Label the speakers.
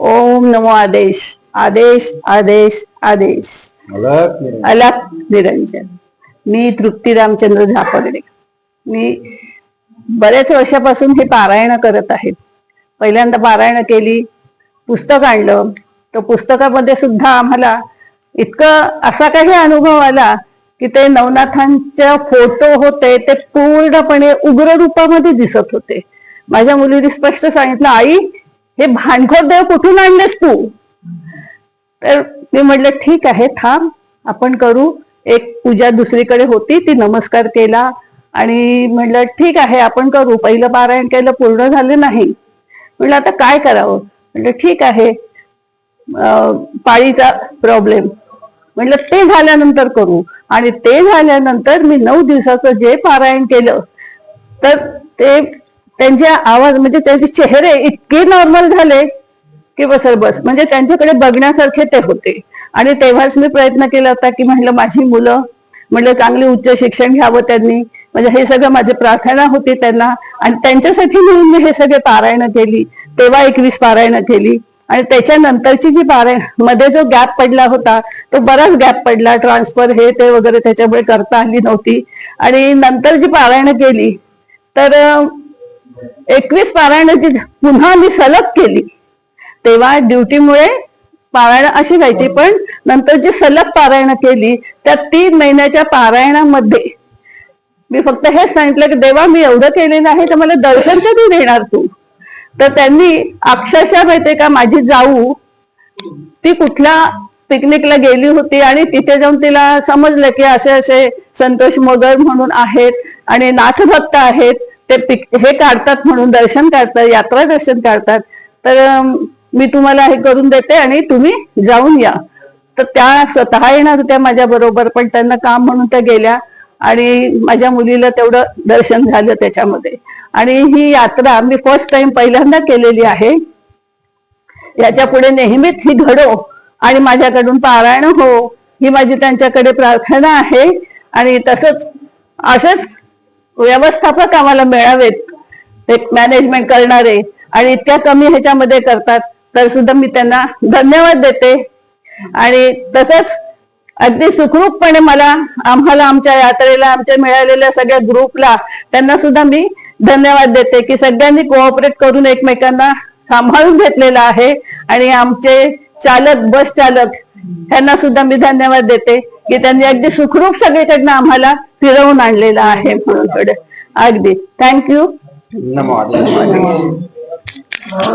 Speaker 1: ओम नमो आदेश आदेश आदेश आदेश. अलग निरंजन. मी तृप्ती रामचंद्र झापगडे मी बऱ्याच वर्षापासून हे पारायण करत आहेत. पहिल्यांदा पारायण केली पुस्तक आणलं. तर पुस्तकामध्ये सुद्धा आम्हाला इतकं असा काही अनुभव आला की ते नवनाथांचे फोटो होते ते पूर्णपणे उग्र रूपामध्ये दिसत होते. माझ्या मुलीने स्पष्ट सांगितलं आई हे भांडखोर देव कुठून आणलेस तू? तर मी म्हटलं ठीक आहे थांब आपण करू. एक पूजा दुसरीकडे होती ती नमस्कार केला आणि म्हटलं ठीक आहे आपण करू. पहिलं पारायण केलं पूर्ण झालं नाही. म्हटलं आता काय करावं? म्हटलं ठीक आहे पाळीचा प्रॉब्लेम म्हटलं ते झाल्यानंतर करू. आणि ते झाल्यानंतर मी नऊ दिवसाचं जे पारायण केलं तर ते त्यांचे आवाज म्हणजे त्यांचे चेहरे इतके नॉर्मल झाले की बस बस. म्हणजे त्यांच्याकडे बघण्यासारखे ते होते. आणि तेव्हाच मी प्रयत्न केला होता की म्हटलं माझी मुलं म्हटलं चांगले उच्च शिक्षण घ्यावं त्यांनी. म्हणजे हे सगळं माझी प्रार्थना होती त्यांना. आणि त्यांच्यासाठी म्हणून मी हे सगळे पारायण केली. तेव्हा एकवीस पारायण केली. आणि त्याच्यानंतरची जी पारायणमध्ये जो गॅप पडला होता तो बराच गॅप पडला. ट्रान्सफर हे ते वगैरे त्याच्यामुळे करता आली नव्हती. आणि नंतर जी पारायण केली तर एकवीस पारायणाची पुन्हा मी सलग केली. तेव्हा ड्युटीमुळे पारायण अशी व्हायची पण नंतर जी सलग पारायण केली त्या तीन महिन्याच्या पारायणामध्ये मी फक्त हेच सांगितलं की देवा मी एवढं केलेलं आहे तर मला दर्शन कधी देणार तू? तर त्यांनी अक्षरशः माहितीये का माझी जाऊ ती कुठल्या पिकनिकला गेली होती आणि तिथे जाऊन तिला समजलं की असे असे संतोष मगर म्हणून आहेत आणि नाथभक्त आहेत. ते पिक हे काढतात म्हणून दर्शन काढतात यात्रा दर्शन काढतात. तर मी तुम्हाला हे करून देते आणि तुम्ही जाऊन या. तर त्या स्वतः येणार होत्या माझ्या बरोबर पण त्यांना काम म्हणून त्या गेल्या आणि माझ्या मुलीला तेवढं दर्शन झालं त्याच्यामध्ये. आणि ही यात्रा मी फर्स्ट टाइम पहिल्यांदा केलेली आहे. याच्यापुढे नेहमीच ही घडो आणि माझ्याकडून पारायण हो ही माझी त्यांच्याकडे प्रार्थना आहे. आणि तसंच असंच व्यवस्थापक आम्हाला मिळावेत एक मॅनेजमेंट करणारे. आणि इतक्या कमी ह्याच्यामध्ये करतात तर सुद्धा मी त्यांना धन्यवाद देते. आणि तसंच अगदी सुखरूपपणे मला आम्हाला आमच्या यात्रेला आमच्या मिळालेल्या सगळ्या ग्रुपला त्यांना सुद्धा मी धन्यवाद देते की सगळ्यांनी कोऑपरेट करून एकमेकांना सांभाळून घेतलेला आहे. आणि आमचे चालक बस चालक यांना सुद्धा मी धन्यवाद देते की त्यांनी अगदी सुखरूप सगळीकडनं आम्हाला फिरवून आणलेलं आहे म्हणून कडे अगदी थँक्यू
Speaker 2: नमो